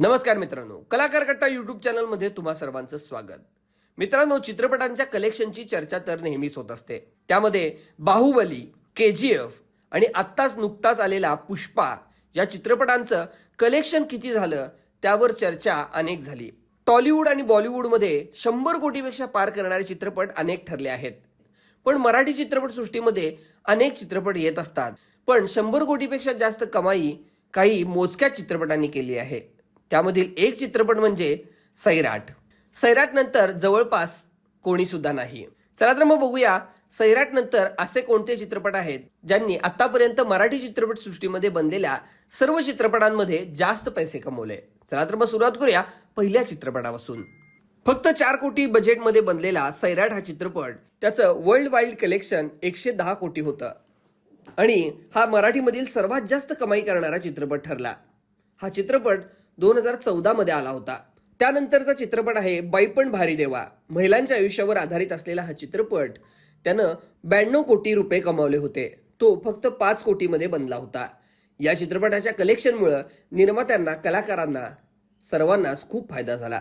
नमस्कार मित्रांनो कलाकार कट्टा यूट्यूब चॅनलमध्ये तुम्हा सर्वांचं स्वागत. मित्रांनो चित्रपटांच्या कलेक्शनची चर्चा तर नेहमीच होत असते. त्यामध्ये बाहुबली के जी एफ आणि आत्ताच नुकताच आलेला पुष्पा या चित्रपटांचं कलेक्शन किती झालं त्यावर चर्चा अनेक झाली. टॉलिवूड आणि बॉलिवूडमध्ये शंभर कोटीपेक्षा पार करणारे चित्रपट अनेक ठरले आहेत. पण मराठी चित्रपटसृष्टीमध्ये अनेक चित्रपट येत असतात. पण शंभर कोटीपेक्षा जास्त कमाई काही मोजक्या चित्रपटांनी केली आहे. त्यामधील एक चित्रपट म्हणजे सैराट. सैराट नंतर जवळपास कोणी सुद्धा नाही. चला तर मग बघूया सैराट नंतर असे कोणते चित्रपट आहेत ज्यांनी आतापर्यंत मराठी चित्रपट सृष्टीमध्ये बनलेल्या सर्व चित्रपटांमध्ये जास्त पैसे कमवले. चला तर मग सुरुवात करूया पहिल्या चित्रपटापासून. फक्त चार कोटी बजेटमध्ये बनलेला सैराट हा चित्रपट त्याचं वर्ल्ड वाईड कलेक्शन एकशे दहा कोटी होतं. आणि हा मराठीमधील सर्वात जास्त कमाई करणारा चित्रपट ठरला. हा चित्रपट दोन हजार चौदामध्ये आला होता. त्यानंतरचा चित्रपट आहे बाईपण भारी देवा. महिलांच्या आयुष्यावर आधारित असलेला हा चित्रपट त्यानं ब्याण्णव कोटी रुपये कमावले होते. तो फक्त पाच कोटीमध्ये बनला होता. या चित्रपटाच्या कलेक्शनमुळं निर्मात्यांना कलाकारांना सर्वांनाच खूप फायदा झाला.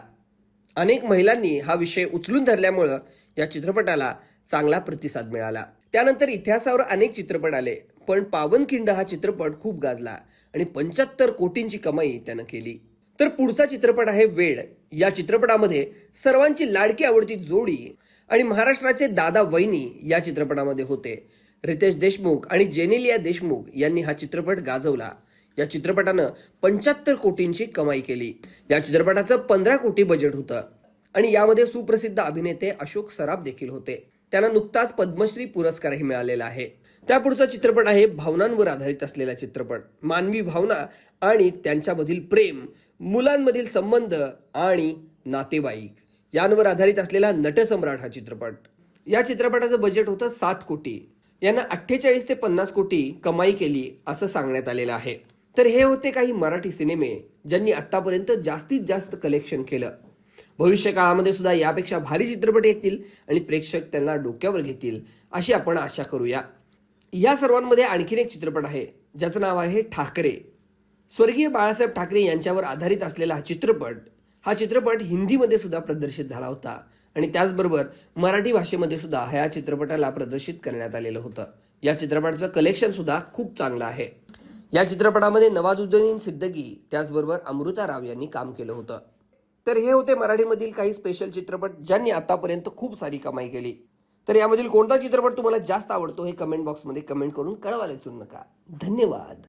अनेक महिलांनी हा विषय उचलून धरल्यामुळं या चित्रपटाला चांगला प्रतिसाद मिळाला. त्यानंतर इतिहासावर अनेक चित्रपट आले पण पावनखिंड हा चित्रपट खूप गाजला आणि पंच्याहत्तर कोटींची कमाई त्यानं केली. तर पुढचा चित्रपट आहे वेड. या चित्रपटामध्ये सर्वांची लाडकी आवडती जोडी आणि महाराष्ट्राचे दादा वैनी या चित्रपटामध्ये होते. रितेश देशमुख आणि जेनेलिया देशमुख यांनी हा चित्रपट गाजवला. या चित्रपटानं पंच्याहत्तर कोटींची कमाई केली. या चित्रपटाचं पंधरा कोटी बजेट होतं आणि यामध्ये सुप्रसिद्ध अभिनेते अशोक सराफ देखील होते. त्यांना नुकताच पद्मश्री पुरस्कारही मिळालेला आहे. त्यापुढचा चित्रपट आहे भावनांवर आधारित असलेला चित्रपट. मानवी भावना आणि त्यांच्यामधील प्रेम मुलांमधील संबंध आणि नातेवाईक यांवर आधारित असलेला नटसम्राट हा चित्रपट. या चित्रपटाचं बजेट होतं सात कोटी. यांना अठ्ठेचाळीस ते पन्नास कोटी कमाई केली असं सांगण्यात आलेलं आहे. तर हे होते काही मराठी सिनेमे ज्यांनी आत्तापर्यंत जास्तीत जास्त कलेक्शन केलं. भविष्य काळामध्ये सुद्धा यापेक्षा भारी चित्रपट येतील आणि प्रेक्षक त्यांना डोक्यावर घेतील अशी आपण आशा करूया. या सर्वांमध्ये आणखीन एक चित्रपट आहे ज्याचं नाव आहे ठाकरे. स्वर्गीय बाळासाहेब ठाकरे यांच्यावर आधारित असलेला हा चित्रपट हा चित्रपट हिंदीमध्ये सुद्धा प्रदर्शित झाला होता आणि त्याचबरोबर मराठी भाषेमध्ये सुद्धा ह्या चित्रपटाला प्रदर्शित करण्यात आलेलं होतं. या चित्रपटाचं कलेक्शन सुद्धा खूप चांगलं आहे. या चित्रपटामध्ये नवाजुद्दीन सिद्दगी त्याचबरोबर अमृता राव यांनी काम केलं होतं. तर हे होते मराठीमधील काही स्पेशल चित्रपट ज्यांनी आतापर्यंत खूप सारी कमाई केली. तर यामधील कोणता चित्रपट तुम्हाला जास्त आवडतो हे कमेंट बॉक्समध्ये कमेंट करून कळवायला विसरू नका. धन्यवाद.